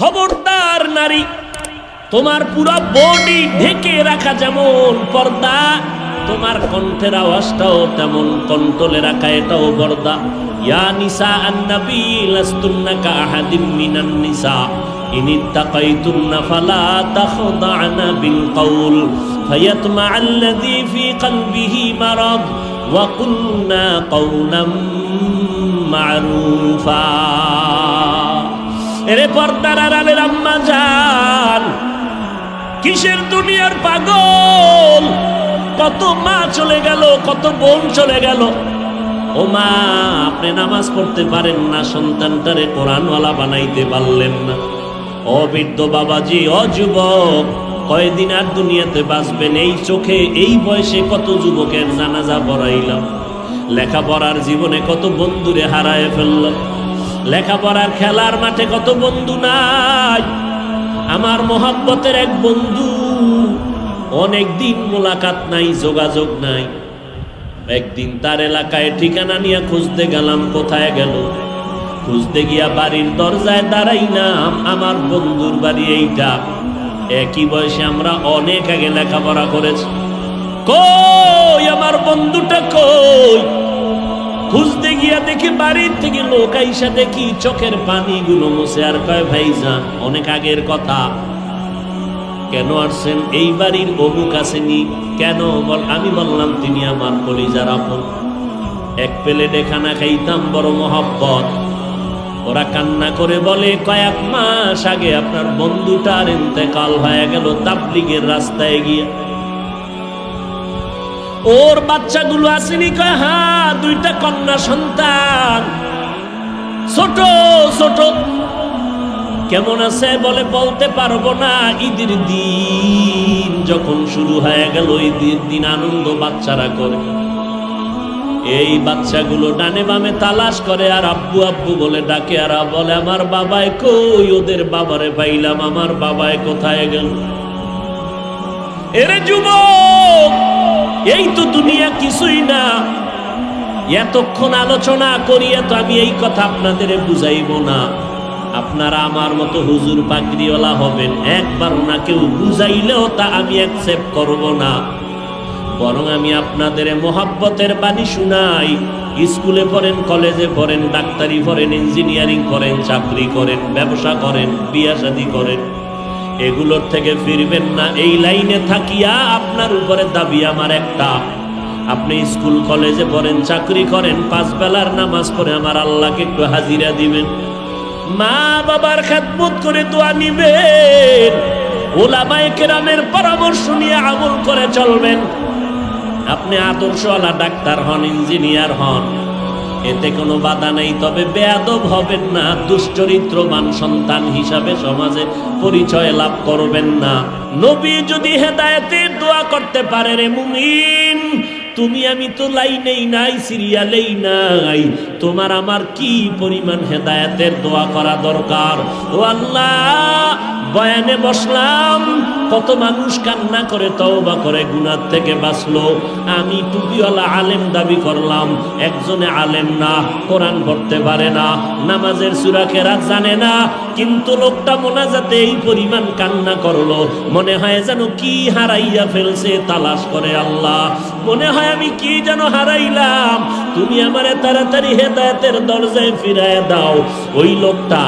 খবরদার নারী, তোমার পুরো বডি ঢেকে রাখা যেমন পর্দা, তোমার কণ্ঠের আওয়াজটাও তেমন, কন্ট্রোলে রাখা এটাও পর্দা। নিসা আন্নাবী, লাস্তুন্না কা আহাদিম মিনান নিসা, ইন ইত্তাকাইতুন্না ফালা তাখদা'না বিল কওল ফায়াতমা আল্লাযী ফি কলবিহি মারাদ, ওয়া কুলনা এরে পর্দার আড়ালের আম্মা যান কিসের দুনিয়ার পাগল? কত মা চলে গেল, কত বোন চলে গেল। ও মা, আপনি নামাজ পড়তে পারেন না, সন্তানটারে কোরআনওয়ালা বানাইতে পারলেন না। অবৃদ্ধ বাবাজি অযুবক কয়দিন আর দুনিয়াতে বাঁচবেন? এই চোখে, এই বয়সে কত যুবকের জানাজা পড়াইলাম। লেখাপড়ার জীবনে কত বন্ধুরে হারায় ফেললাম। লেখাপড়ার খেলার মাঠে কত বন্ধু নাই। আমার মোহাব্বতের এক বন্ধু অনেক দিন মোলাকাত নাই, যোগাযোগ নাই। একদিন তার এলাকায় ঠিকানা নিয়ে খুঁজতে গেলাম, কোথায় গেল? খুঁজতে গিয়া বাড়ির দরজায় দাঁড়াই না আমার বন্ধুর বাড়ি এইটা। একই বয়সে আমরা অনেক আগে লেখাপড়া করেছি। কই আমার বন্ধুটা কই? খুঁজতে গিয়া দেখি বাড়ির থেকে লোক আইসা দেখি চোখের পানিগুলো মুছে। আর কয়, ভাইজান, অনেক আগের কথা। কেন আসছেন? এই বাড়ির অমুক আসেনি। কেন? বল, আমি বললাম তিনি আমার কলিজার আপন। এক প্লেটে খানা খাইতাম, বড় মহব্বত। ওরা কান্না করে বলে, কয়েক মাস আগে আপনার বন্ধুটার ইন্তেকাল হয়ে গেল তাবলিগের রাস্তায় গিয়া। ওর বাচ্চাগুলো আসেনি, কয় হ্যাঁ দুইটা কন্যা সন্তান। ছোট ছোট। কেমন আছে বলে বলতে পারব না। ঈদের দিন যখন শুরু হয়ে গেল, ঈদের দিন আনন্দ বাচ্চারা করে। এই বাচ্চাগুলো ডানে বামে তালাশ করে, আর আব্বু আব্বু বলে ডাকে, আর বলে, আমার বাবায় কই? ওদের বাবারে পাইলাম, আমার বাবায় কোথায় গেল? এরে যুবক, এই তো দুনিয়া কিছুই না। এতক্ষণ আলোচনা করিয়া তো আমি এই কথা আপনাদের বুঝাইব না। আপনারা আমার মতো হুজুর পাগড়িওয়ালা হবেন, একবার না কেউ বুঝাইলেও তা আমি অ্যাকসেপ্ট করব না। বরং আমি আপনাদের মোহাব্বতের বাণী শুনাই। স্কুলে পড়েন, কলেজে পড়েন, ডাক্তারি পড়েন, ইঞ্জিনিয়ারিং করেন, চাকরি করেন, ব্যবসা করেন, বিয়া শাদি করেন। এগুলোর থেকে ফিরবেন না। এই লাইনে থাকিয়া আপনার উপরে দাবি আমার একটা। আপনি স্কুল, কলেজে পড়েন, চাকরি করেন, পাঁচ বেলার নামাজ পড়ে আমার আল্লাহকে একটু হাজিরা দিবেন। মা বাবার খেদমত করে দোয়া নিবেন। ওলামায়ে কেরামের পরামর্শ নিয়ে আমল করে চলবেন। আপনি আদর্শওয়ালা ডাক্তার হন, ইঞ্জিনিয়ার হন। এতে কোনো বাধা নেই, তবে বেয়াদব হবেন না, দুশ্চরিত্রবান সন্তান হিসাবে সমাজে পরিচয় লাভ করবেন না। নবী যদি হেদায়েতের দোয়া করতে পারে রে মুমিন, তুমি আমি তো লাইনেই নাই, সিরিয়ালেই নাই, তোমার আমার কি পরিমাণ হেদায়তের দোয়া করা দরকার? ও আল্লাহ বয়ানে বসলাম, কত মানুষ কান্না করে, তওবা করে গুনার থেকে বাঁচলো। আমি টুপিওয়ালা আলেম দাবি করলাম, একজনে আলেম না, কোরআন পড়তে পারে না, নামাজের সুরাকেরা জানে না কিন্তু লোকটা মোনাজাতে এই পরিমাণ কান্না করল। মনে হয় যেন কি হারাইয়া ফেলছে তালাশ করে আল্লাহ। মনে হয় আমি কি যেন হারাইলাম। তুমি আমারে তাড়াতাড়ি হেদায়েতের দরজায় ফিরায় দাও। ওই লোকটা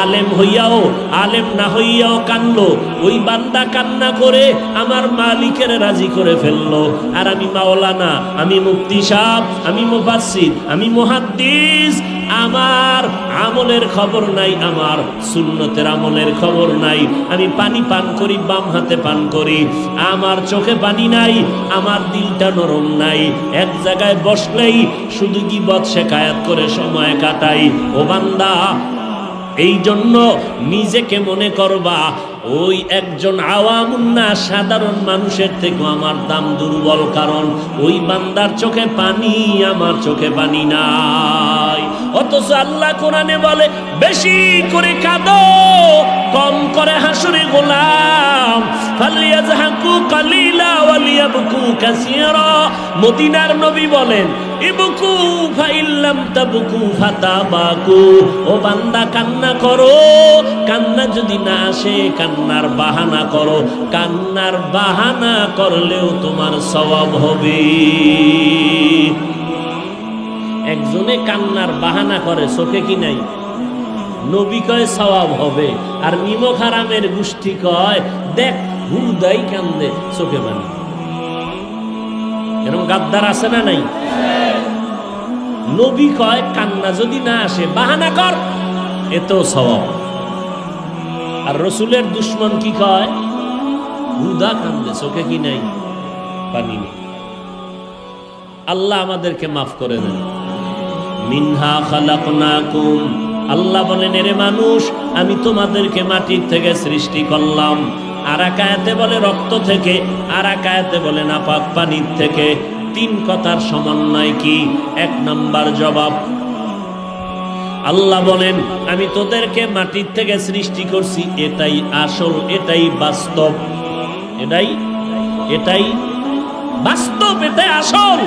আলেম হইয়াও, আলেম না হইয়াও কানলো। ওই বান্দা কান্না করে আমার মালিকের রাজি করে ফেলল। আর আমি মাওলানা, আমি মুক্তি সাহ আমি মুফাসসির, আমি মুহাদ্দিস আমার আমলের খবর নাই, আমার সুন্নতের আমলের খবর নাই। আমি পানি পান করি, বাম হাতে পান করি। আমার চোখে পানি নাই, আমার দিলটা নরম নাই। এক জায়গায় বসলেই শুধু গিবত, শেখায়াত করে সময় কাটাই। ও বান্দা, এই জন্য নিজেকে মনে করবা, ওই একজন আওয়ামুন্না সাধারণ মানুষের থেকে আমার দাম দুর্বল, কারণ ওই বান্দার চোখে পানি, আমার চোখে পানি নাই। অথচ আল্লাহ কোরআনে বলে, বেশি করে কাঁদো, কম করে হাসুরে গোলাম। নবী ফাইল্লাম তাবকু ফাতাবাকু। কান্না কান্না যদি না কান্নার বাহানা বাহানা করলেও তোমার সওয়াব হবে। একজনে কান্নার বাহানা করে, চোখে কি নাই? নবী কয়, সওয়াব হবে। আর নিমক হারামের গোষ্ঠী কয়, দেখ হুদাই কান্দে চোখে মানে এরকম গাদ্দার আছে না নাই? নবী কয়, কান্না যদি না আসে, বাহানা কর এতেও সওয়াব। আর রসুলের দুশ্মন কি কয়, হুদা কান্দে, চোখে কি নাই? পানি নেই। আল্লাহ আমাদেরকে মাফ করে দেন। মিনহা খালাকনাকুম। আল্লাহ বলেন, এরে মানুষ, আমি তোমাদেরকে মাটির থেকে সৃষ্টি করলাম। আর একায়াতে বলে রক্ত থেকে আর একায়াতে বলে নাপাক পানির থেকে। তিন কথার সমন্বয় কি? এক নাম্বার জবাব। আল্লাহ বলেন, আমি তোদেরকে মাটির থেকে সৃষ্টি করছি, এটাই আসল, এটাই বাস্তব। এটাই এটাই বাস্তব, এটাই আসল।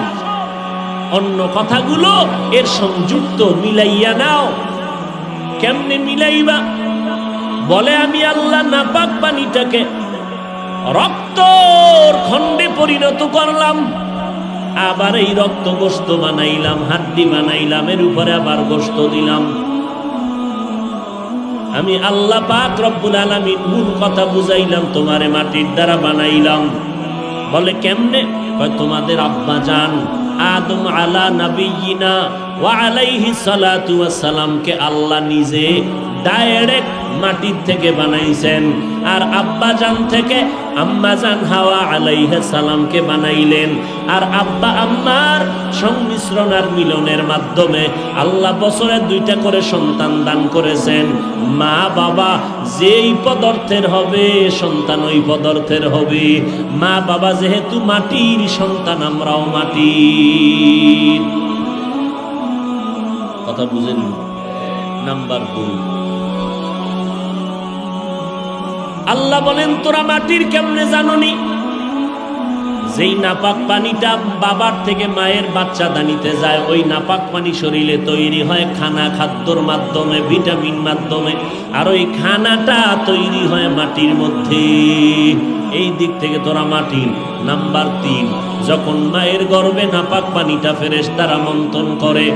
অন্য কথাগুলো এর সংযুক্ত মিলাইয়া নাও। কেমনে মিলাইবা? বলে আমি আল্লাহ নাপাক পানিটাকে রক্তর খণ্ডে পরিণত করলাম। আবার এই রক্ত গোস্ত বানাইলাম, হাড্ডি বানাইলাম, এর উপরে আবার গোস্ত দিলাম। আমি আল্লাহ পাক রব্বুল আলামিন মূল কথা বুঝাইলাম, তোমারে মাটির দ্বারা বানাইলাম। বলে কেমনে? তোমাদের আব্বা জান আদম আলা নবিয়িনা ওয়া আলাইহি সালাতু কে আল্লাহ নিজে ডাইরেক্ট মাটির থেকে বানাইছেন। আর আব্বা জান থেকে আম্মা জান হাওয়া আলাইহা সালামকে বানাইলেন। আর আব্বা আম্মার সংমিশ্রণ আর মিলনের মাধ্যমে আল্লাহ বছরে দুইটা করে সন্তান দান করেছেন। মা, বাবা, যেই পদার্থের হবে, সন্তান ওই পদার্থের হবে। মা, বাবা যেহেতু মাটির সন্তান, আমরাও মাটির। কথা বুঝেন নাম্বার দুই। আল্লাহ বলেন, তোরা মাটির কেমনে জাননি? যেই নাপাক পানিটা বাবার থেকে মায়ের বাচ্চা দানিতে যায়, ওই নাপাক পানি শরীরে তৈরি হয় খানা খাদ্যর মাধ্যমে, ভিটামিন মাধ্যমে, আর ওই খানাটা তৈরি হয় মাটির মধ্যে। এই দিক থেকে তোরা মাটির নাম্বার তিন। যখন মায়ের গর্ভে নাপাক পানিটা ফেরেস তারা মন্থন করে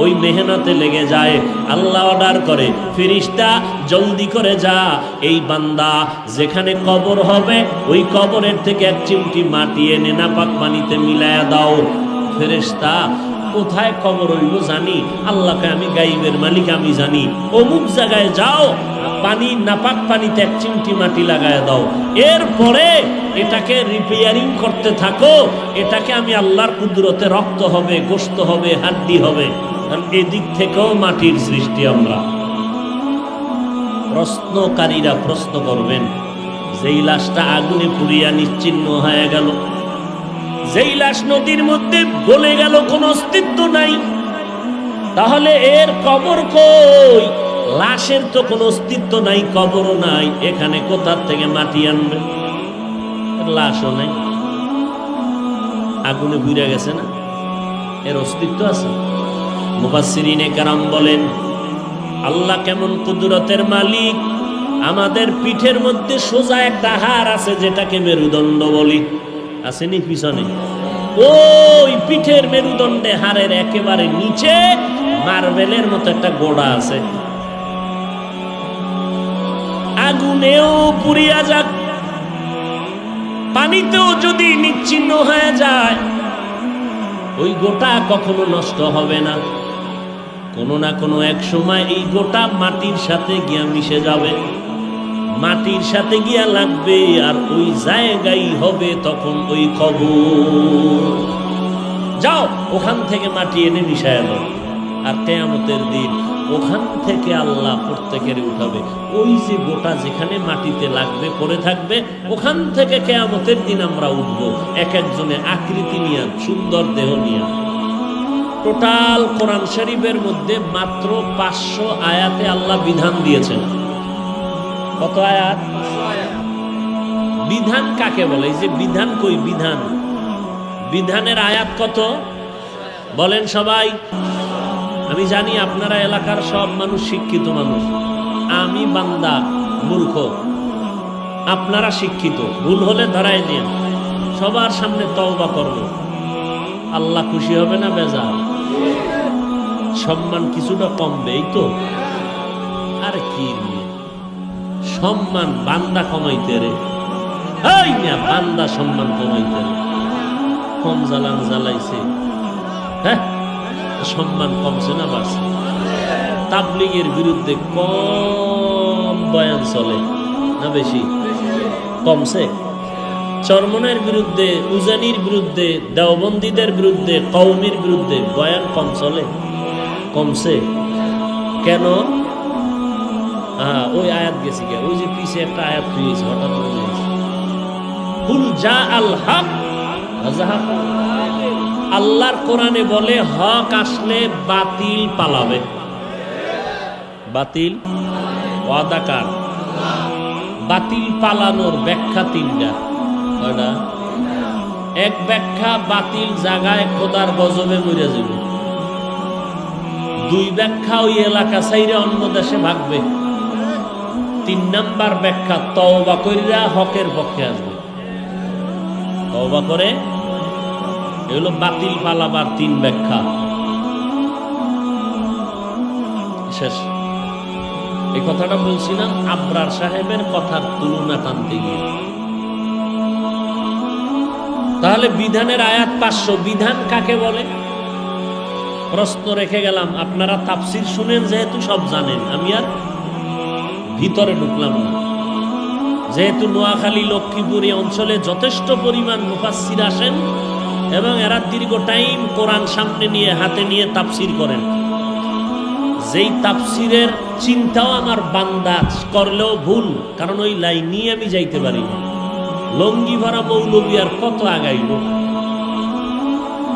ওই মেহনতে লেগে যায়, আল্লাহ অর্ডার করে, ফিরিস্তা, জলদি করে যা। এই বান্দা যেখানে কবর হবে, ওই কবরের থেকে এক চিমটি মাটি এনে নাপাক পানিতে মিলায়া দাও। ফেরেস্তা, কোথায় কবর হইব জানি? আল্লাহকে আমি গাইবের মালিক, আমি জানি। অমুক জায়গায় যাও, পানি, নাপাক পানিতে এক চিমটি মাটি লাগায় দাও। এরপরে এটাকে রিপেয়ারিং করতে থাকো। এটাকে আমি আল্লাহর কুদরতে রক্ত হবে গোস্ত হবে, হাড্ডি হবে। এদিক থেকেও মাটির সৃষ্টি আমরা। প্রশ্নকারীরা প্রশ্ন করবেন, যেই লাশটা আগুনে পুড়িয়া নিশ্চিন্ন হয়ে গেল, যেই লাশ নদীর মধ্যে গলে গেল, কোনো অস্তিত্ব নাই। তাহলে এর কবর কই? লাশের তো কোনো অস্তিত্ব নাই, কবরও নাই, এখানে কোথার থেকে মাটি আনবে? লাশও নাই। আগুনে ঘুরে গেছে না? এর অস্তিত্ব আছে? মুফাসসিরিনে কারাম বলেন, আল্লাহ কেমন কুদরতের মালিক, আমাদের পিঠের মধ্যে সোজা একটা হার আছে যেটাকে মেরুদণ্ড বলি। আসেনি পিছনে? ওই পিঠের মেরুদণ্ডে হাড়ের একেবারে নিচে মার্বেলের মতো একটা গোড়া আছে। আগুনেও পুড়িয়া যাক, পানিতেও যদি নিচ্ছিন্ন হয়ে যায়, ওই গোটা কখনো নষ্ট হবে না। কোনো না কোনো এক সময় এই গোটা মাটির সাথে গিয়া মিশে যাবে। মাটির সাথে গিয়া লাগবে আর ওই জায়গায় হবে তখন ওই কবর। যাও, ওখান থেকে মাটি এনে মিশায় দাও। আর কেয়ামতের দিন ওখান থেকে আল্লাহ প্রত্যেকের উঠাবে। ওই যে গোটা যেখানে মাটিতে লাগবে, পড়ে থাকবে, ওখান থেকে কেয়ামতের দিন আমরা উঠবো। এক একজনে আকৃতি নিয়ে, সুন্দর দেহ নিয়ে। টোটাল কোরআন শরীফের মধ্যে মাত্র পাঁচশো আয়াতে আল্লাহ বিধান দিয়েছেন। কত আয়াত? বিধান কাকে বলে? এই যে বিধান কই? বিধান। বিধানের আয়াত কত? বলেন সবাই। আমি জানি আপনারা এলাকার সব মানুষ শিক্ষিত মানুষ। আমি বান্দা, মূর্খ। আপনারা শিক্ষিত। ভুল হলে ধরাই দিন সবার সামনে তওবা করব। আল্লাহ খুশি হবে না বেজা সম্মান কিছুটা কমবে এই তো। আর কি সম্মান বান্দা কমাইতে রে। বান্দা সম্মান কমাইতে রে। কম জ্বালান জ্বালাইছে। হ্যাঁ সম্মান কমছে না বাড়ছে। তাবলিগের বিরুদ্ধে কম বয়ান চলে। না বেশি? কমছে। চরমনের বিরুদ্ধে, উজানির বিরুদ্ধে, দেওবন্দীদের বিরুদ্ধে কৌমির বিরুদ্ধে বয়ান কম চলে। কমছে। কেন? হ্যাঁ ওই আয়াত গেছি গে ওই যে পিছে একটা আয়াত হয়েছে হঠাৎ কুল যা আল হক আল্লাহর কোরআনে বলে, হক আসলে বাতিল পালাবে। বাতিল ওয়াদাকার বাতিল পালানোর ব্যাখ্যা তিনটা। কয়টা? এক ব্যাখ্যা বাতিল জাগায় খোদার গজবে মরে যাবে দুই ব্যাখ্যা ওই এলাকা সাইরে অন্য দেশে ভাগবে। তিন নাম্বার ব্যাখ্যা, তওবা কইরা হকের পক্ষে আসবে। তওবা করে এগুলো বাতিল পালাবার তিন ব্যাখ্যা। শেষ। এই কথাটা বলছিলাম আবরার সাহেবের কথার তুলনা টানতে গিয়ে। তাহলে বিধানের আয়াত পাঁচশো, বিধান কাকে বলে? প্রশ্ন রেখে গেলাম, আপনারা তাফসির শুনেন যেহেতু সব জানেন। আমি আর ভিতরে ঢুকলাম না। যেহেতু নোয়াখালী, লক্ষ্মীপুর এই অঞ্চলে যথেষ্ট পরিমাণ মুফাসির আসেন এবং এরা দীর্ঘ টাইম কোরআন সামনে নিয়ে, হাতে নিয়ে তাফসির করেন। যেই তাফসিরের চিন্তাও আমার বান্দা করলেও ভুল, কারণ ওই লাইন নিয়ে আমি যাইতে পারি না। লঙ্গি ভরা মৌলবী আর কত আগাইব?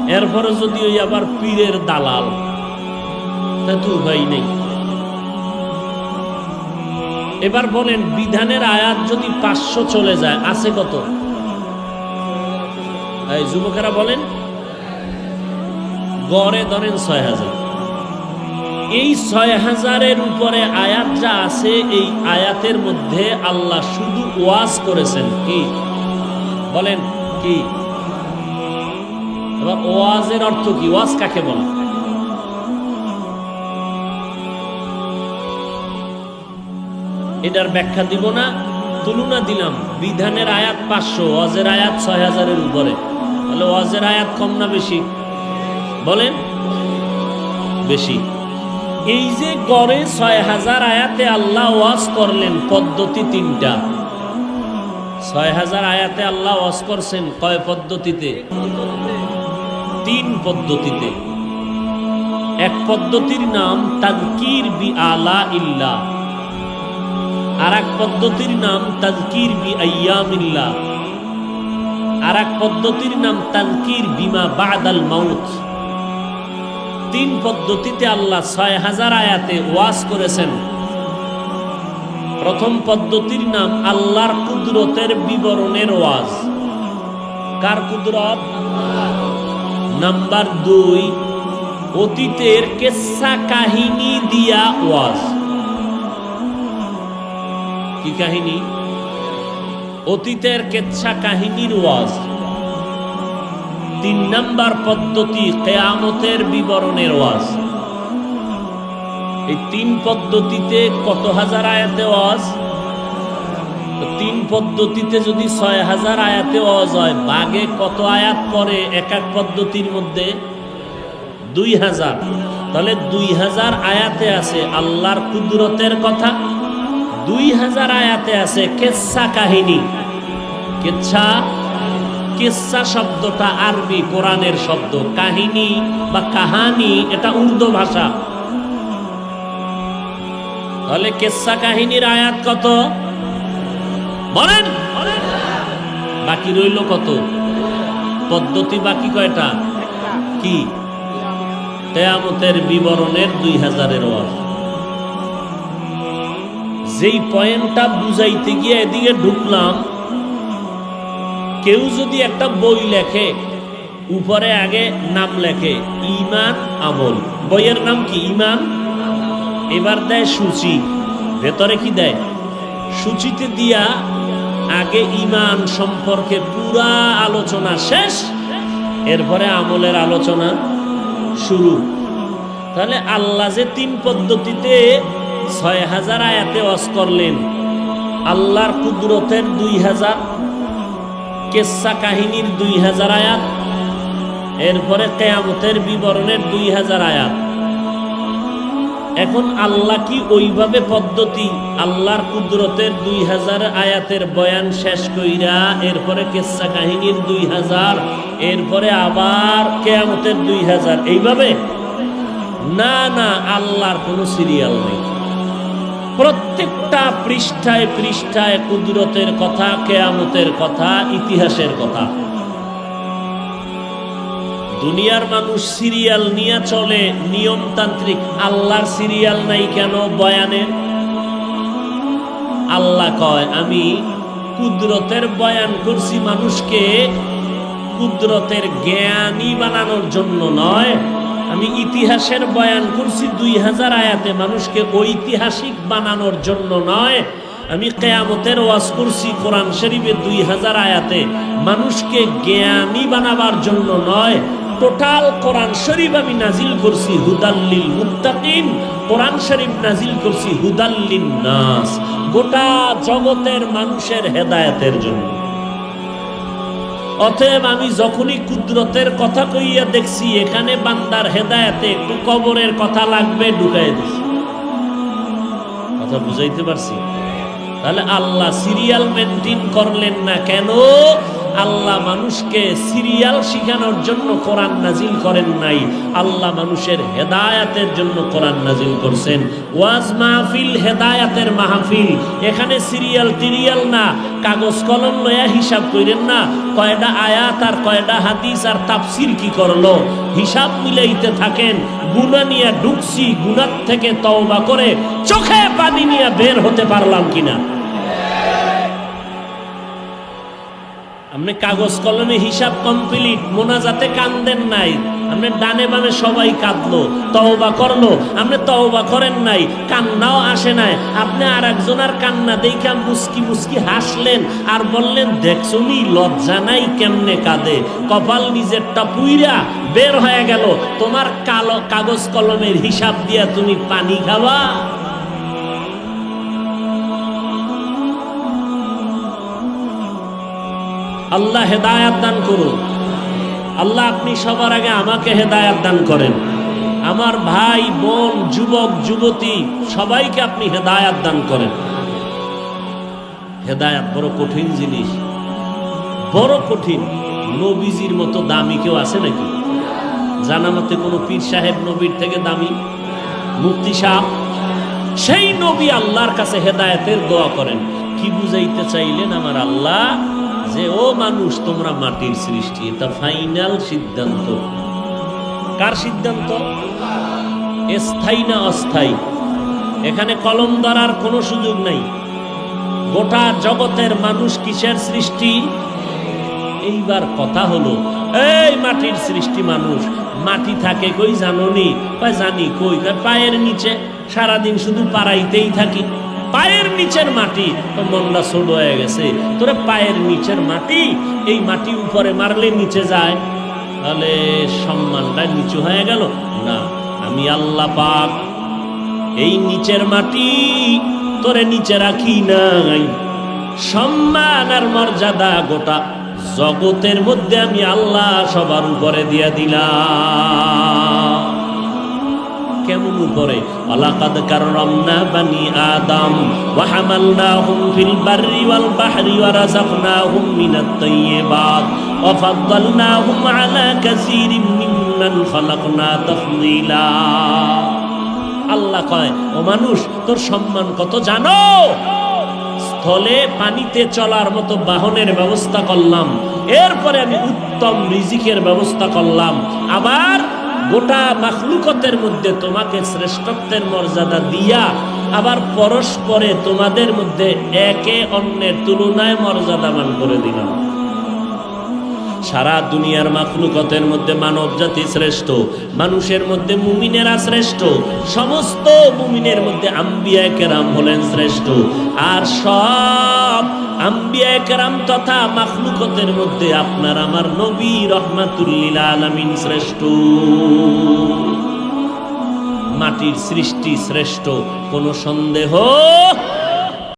এরপরে যদি ওই আবার পীরের দালাল, তা তো নেই। এবার বলেন, বিধানের আয়াত যদি পাঁচশো চলে যায়, আছে কত? যুবকেরা বলেন, গড়ে ধরেন ছয় হাজার। এই ছয় হাজারের উপরে আয়াত যা আছে, এই আয়াতের মধ্যে আল্লাহ শুধু ওয়াজ করেছেন। কি? বলেন, কি? এবার ওয়াজের অর্থ কি? ওয়াজ কাকে বলে? এটার ব্যাখ্যা দিব না, তুলনা দিলাম। বিধানের আয়াত পাঁচশো, ওয়াজের আয়াত ছয় হাজারের উপরে। তাহলে ওয়াজের আয়াত কম না বেশি? বলেন। বেশি। এই যে গড়ে ছয় হাজার আয়াতে আল্লাহ ওয়াজ করলেন, পদ্ধতি তিনটা। ছয় হাজার আয়াতে আল্লাহ ওয়াজ করছেন, কয় পদ্ধতিতে? তিন পদ্ধতিতে। এক পদ্ধতির নাম তাজকির বি আলা ইল্লা। আর এক পদ্ধতির নাম তাজকির বি আয়ামিল্লা আর এক পদ্ধতির নাম তাজকির বিমা বাদাল মাউত। তিন পদ্ধতিতে আল্লাহ ছয় হাজার আয়াতে ওয়াজ করেছেন। প্রথম পদ্ধতির নাম আল্লাহর কুদরতের বিবরণের ওয়াজ। কার কুদরত? নাম্বার দুই, অতীতের কেসা কাহিনী দিয়া ওয়াজ। কি কাহিনী? অতীতের কেচ্ছা কাহিনীর ওয়াজ। তিন নাম্বার পদ্ধতি কেয়ামতের বিবরণের ওয়াজ। এই তিন পদ্ধতিতে কত হাজার আয়াতে ওয়াজ? পদ্ধতিতে যদি ছয় হাজার আয়াতে ওয়াজ হয় বাগে কত আয়াত পরে এক এক পদ্ধতির মধ্যে? দুই হাজার। তাহলে দুই হাজার আয়াতে আছে আল্লাহর কুদরতের কথা, দুই হাজার আয়াতে আছে কেচ্ছা কাহিনী। কেচ্ছা? কেচ্ছা শব্দটা আরবি, কোরআনের শব্দ। কাহিনী বা কাহানি, এটা উর্দু ভাষা। তাহলে কেচ্ছা কাহিনীর আয়াত কত? বলেন। বাকি রইল কত? পদ্ধতি বাকি কয়টা? কি? তেয়ামতের বিবরণের দুই হাজারের যেই পয়েন্টটা বুঝাইতে গিয়ে এদিকে ঢুকলাম, কেউ যদি একটা বই লেখে, উপরে আগে নাম লেখে ইমান আমল। বইয়ের নাম কি? ইমান এবার দেয় সূচি। ভেতরে কি দেয়? সূচিতে দিয়া আগে ইমান সম্পর্কে পুরা আলোচনা শেষ, এরপরে আমলের আলোচনা শুরু। তাহলে আল্লাহ যে তিন পদ্ধতিতে ছয় হাজার আয়াতে ওয়াজ করলেন, আল্লাহর কুদরতের দুই হাজার, কেসা কাহিনীর দুই হাজার আয়াত, এরপরে কেয়ামতের বিবরণের দুই হাজার আয়াত। এখন আল্লাহ কি ওইভাবে পদ্ধতি আল্লাহর কুদরতের দুই হাজার আয়াতের বয়ান শেষ কইরা এরপরে কেসা কাহিনীর দুই হাজার, এরপরে আবার কেয়ামতের দুই হাজার, এইভাবে? না না, আল্লাহর কোনো সিরিয়াল নেই। প্রত্যেকটা পৃষ্ঠায় পৃষ্ঠায় কুদরতের কথা, কেয়ামতের কথা, ইতিহাসের কথা। দুনিয়ার মানুষ সিরিয়াল নিয়ে চলে, নিয়মতান্ত্রিক। আল্লাহর সিরিয়াল নাই কেন বয়ানে? আল্লাহ কয়, আমি কুদরতের বয়ান করছি মানুষকে। কুদরতের জ্ঞানী বানানোর জন্য নয়, আমি ইতিহাসের বয়ান করছি দুই হাজার আয়াতে। মানুষকে ঐতিহাসিক বানানোর জন্য নয়, আমি কেয়ামতের ওয়াজ করছি কোরআন শরীফে দুই হাজার আয়াতে। মানুষকে জ্ঞানী বানাবার জন্য নয় টোটাল কোরআন শরীফ আমি নাজিল করছি হুদাল্লিল মুত্তাকিন। কোরআন শরীফ নাজিল করছি হুদাল্লিন নাস। গোটা জগতের মানুষের হেদায়েতের জন্য। অতএব আমি যখনই কুদরতের কথা কইয়া দেখছি, এখানে বান্দার হেদায়েতে একটু কবরের কথা লাগবে, ঢুকাই দিছি। কথা বুঝাইতে পারছি? তাহলে আল্লাহ সিরিয়াল মেনটেন করলেন না কেন? আল্লাহ মানুষকে সিরিয়াল শিখানোর জন্য কোরআন নাজিল করেন নাই। আল্লাহ মানুষের হেদায়াতের জন্য কোরআন নাজিল করছেন। ওয়াজ মাহফিল হেদায়াতের মাহফিল। এখানে সিরিয়াল তিরিয়াল না, কাগজ কলম লয়া হিসাব কইরেন না কয়টা আয়াত আর কয়টা হাদিস আর তাফসির কি করল? হিসাব মিলাইতে থাকেন গুণা নিয়ে ঢুকছি গুনার থেকে তওবা করে চোখে পানি নিয়ে বের হতে পারলাম কিনা? আপনি কাগজ কলমে হিসাব কমপ্লিট মোনাজাতে কান্দেন নাই। আপনি ডানে বামে সবাই কাঁদলো, তওবা করল, আপনি তওবা করেন নাই, কান্নাও আসে নাই। আপনি আর একজনের কান্না দেখা মুস্কি মুস্কি হাসলেন আর বললেন দেখছ নি লজ্জা নাই কেমনে কাঁদে? কপাল নিজেরটা পুইরা বের হয়ে গেল। তোমার কালো কাগজ কলমের হিসাব দিয়া তুমি পানি খাবা আল্লাহ হেদায়াত দান করুন। আল্লাহ আপনি সবার আগে আমাকে হেদায়াত দান করেন। আমার ভাই, বোন, যুবক, যুবতী, সবাইকে আপনি হেদায়াত দান করেন। হেদায়াত বড় কঠিন জিনিস। বড় কঠিন। নবীজির মতো দামি কেউ আছে নাকি? জানা মতে কোনো পীর সাহেব নবীর থেকে দামি? মুক্তি সাহ সেই নবী আল্লাহর কাছে হেদায়তের দোয়া করেন। কি বুঝাইতে চাইলেন আমার আল্লাহ? যে, ও মানুষ, তোমরা মাটির সৃষ্টি, এটা ফাইনাল সিদ্ধান্ত। কার সিদ্ধান্ত? স্থায়ী না অস্থায়ী? এখানে কলম ধরার কোনো সুযোগ নাই। গোটা জগতের মানুষ কিসের সৃষ্টি? এইবার কথা হলো, এই মাটির সৃষ্টি মানুষ, মাটি থাকে কই জাননি? কয়, জানি কই। পায়ের নিচে, সারাদিন শুধু পাড়াইতেই থাকি। পায়ের নিচের মাটি। মনটা ছোট হয়ে গেছে। তোরে পায়ের নিচের মাটি, এই মাটি উপরে মারলে নিচে যায়। তাহলে সম্মানটা নিচু হয়ে গেল? না, আমি আল্লাহ পাক এই নিচের মাটি তোরে নিচে রাখি নাই। সম্মান আর মর্যাদা গোটা জগতের মধ্যে আমি আল্লাহ সবার উপরে দিয়া দিলাম। কেমন তাফদীলা। আল্লাহ কয়, ও মানুষ, তোর সম্মান কত জানো? স্থলে পানিতে চলার মতো বাহনের ব্যবস্থা করলাম। এরপরে আমি উত্তম রিজিকের ব্যবস্থা করলাম। আবার গোটা মাখলুকতের মধ্যে তোমাকে শ্রেষ্ঠত্বের মর্যাদা দিয়া আবার পরস্পরে তোমাদের মধ্যে একে অন্যের তুলনায় মর্যাদাবান করে দিলাম। সারা দুনিয়ার মাখলুকতের মধ্যে মানব জাতি শ্রেষ্ঠ, মানুষের মধ্যে মুমিনেরা শ্রেষ্ঠ, সমস্ত মুমিনের মধ্যে আম্বিয়া কেরাম হলেন শ্রেষ্ঠ, আর সব আম্বিয়া কেরাম তথা মাখলুকতের মধ্যে আপনার আমার নবী রহমাতুল্লিল আলমিন শ্রেষ্ঠ। মাটির সৃষ্টি শ্রেষ্ঠ, কোনো সন্দেহ